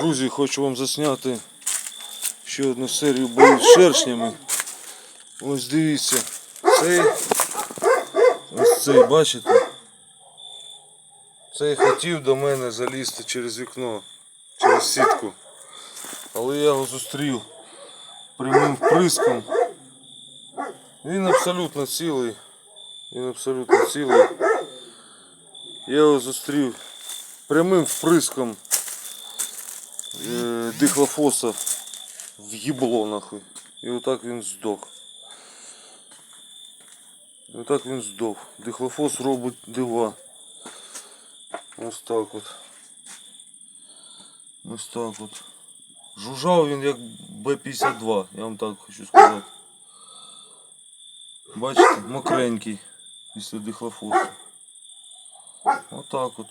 Друзі, хочу вам засняти ще одну серію боїв з шершнями. Ось дивіться. Цей. Ось цей, бачите? Цей хотів до мене залізти через вікно, через сітку. Але я його зустрів прямим вприском. Він абсолютно цілий. Він абсолютно цілий. Я його зустрів прямим вприском е, дихлофоса в їбло нахуй. І отак він здох. І отак він здох. Дихлофос робить дива. Ось так от. Ось так от. Жужжав він як Б-52, я вам так хочу сказати. Бачите, мокренький після дихлофосу. Отак от.